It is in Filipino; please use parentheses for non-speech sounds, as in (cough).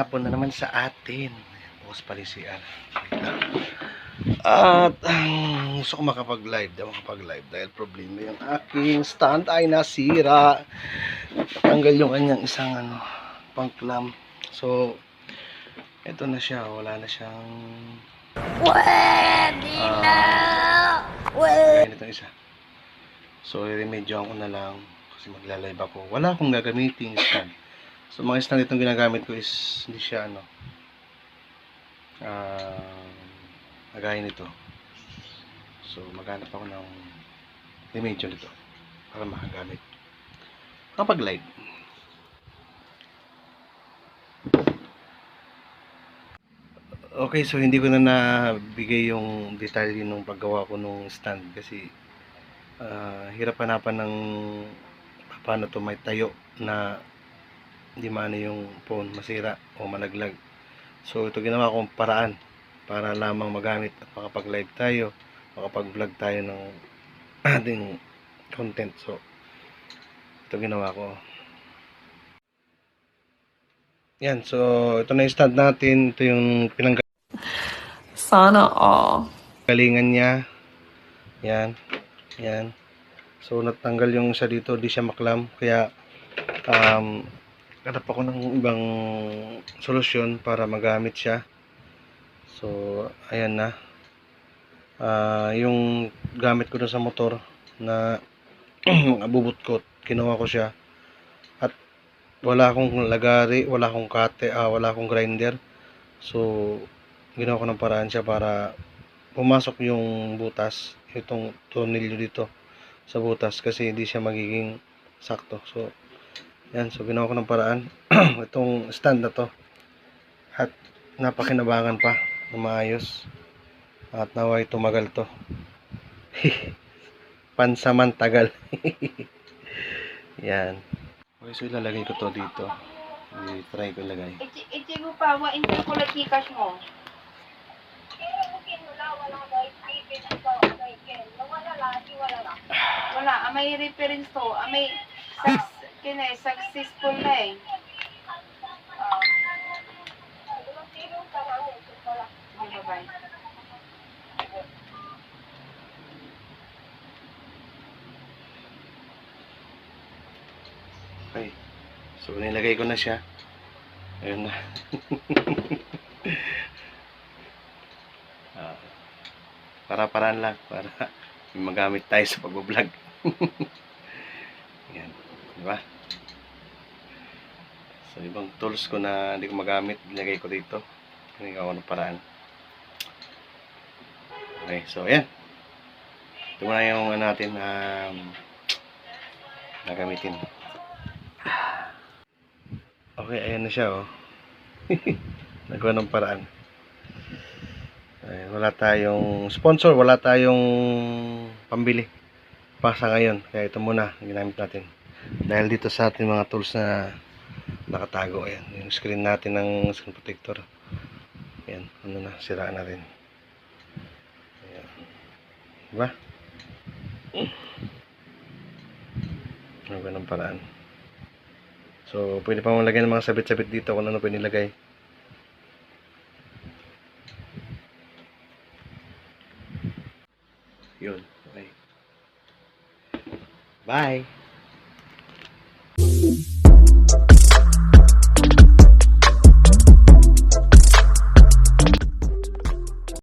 hapon na naman sa atin. Bukas pala si lang. At ang (clears throat) gusto ko makapag-live, daw makapag-live dahil problema yung aking stand ay nasira. Natanggal yung kanyang isang ano, pang clamp. So, eto na siya, wala na siyang Pwede na! Pwede! Ayan itong isa. So, i-remedyoan ko na lang kasi magla-live ako. Wala akong gagamitin stand. So, mga stand itong ginagamit ko is hindi siya ano ah kagaya nito. So, maghanap ako ng remedyo nito para makagamit. Kapag live. Okay, so hindi ko na nabigay yung detalye nung paggawa ko nung stand kasi ah, hirap hanapan ng paano to may tayo na hindi maano yung phone masira o malaglag. So ito ginawa kong paraan para lamang magamit at makapag-live tayo, makapag-vlog tayo ng (clears throat) ating content. So ito ginawa ko. Yan, so ito na yung stand natin. Ito yung pinang Sana all. galingan niya. Yan. Yan. So, natanggal yung isa dito. Di siya maklam. Kaya, um, hanap ako ng ibang solusyon para magamit siya. So, ayan na. Ah, yung gamit ko dun sa motor na (clears throat) abubutkot, kinuha ko siya. At wala akong lagari, wala akong kate, ah, wala akong grinder. So, ginawa ko ng paraan siya para pumasok yung butas, itong tornilyo dito sa butas kasi hindi siya magiging sakto. So, yan. So, ginawa ko ng paraan. (clears throat) itong stand na to. At napakinabangan pa na maayos. At naway tumagal to. (laughs) Pansamantagal. (laughs) yan. Okay, so ilalagay ko to dito. I-try ko ilagay. Iti, iti mo pa, wa inte ko lang kikas mo. (sighs) Wala, ah, may reference to. Ah, may (sighs) suc- kina, successful na eh. Okay, bye-bye. Okay. So, nilagay ko na siya. Ayun na. (laughs) Ah, para-paraan lang. Para (laughs) magamit tayo sa pag-vlog. (laughs) Yan. Diba? So, ibang tools ko na hindi ko magamit, nilagay ko dito. Ko ng paraan. Okay, so, ayan. Ito muna yung ano natin um, na gamitin. Okay, ayan na siya, oh. (laughs) Nagawa ng paraan. Ay, wala tayong sponsor, wala tayong pambili pa sa ngayon. Kaya ito muna, ginamit natin. Dahil dito sa ating mga tools na nakatago, ayan. Yung screen natin ng screen protector. Ayan, ano na, siraan na rin. Ayan. Diba? Nagawa ng paraan. So, pwede pa lagyan ng mga sabit-sabit dito kung ano pwede nilagay. Yun. Okay. Bye! Thank you.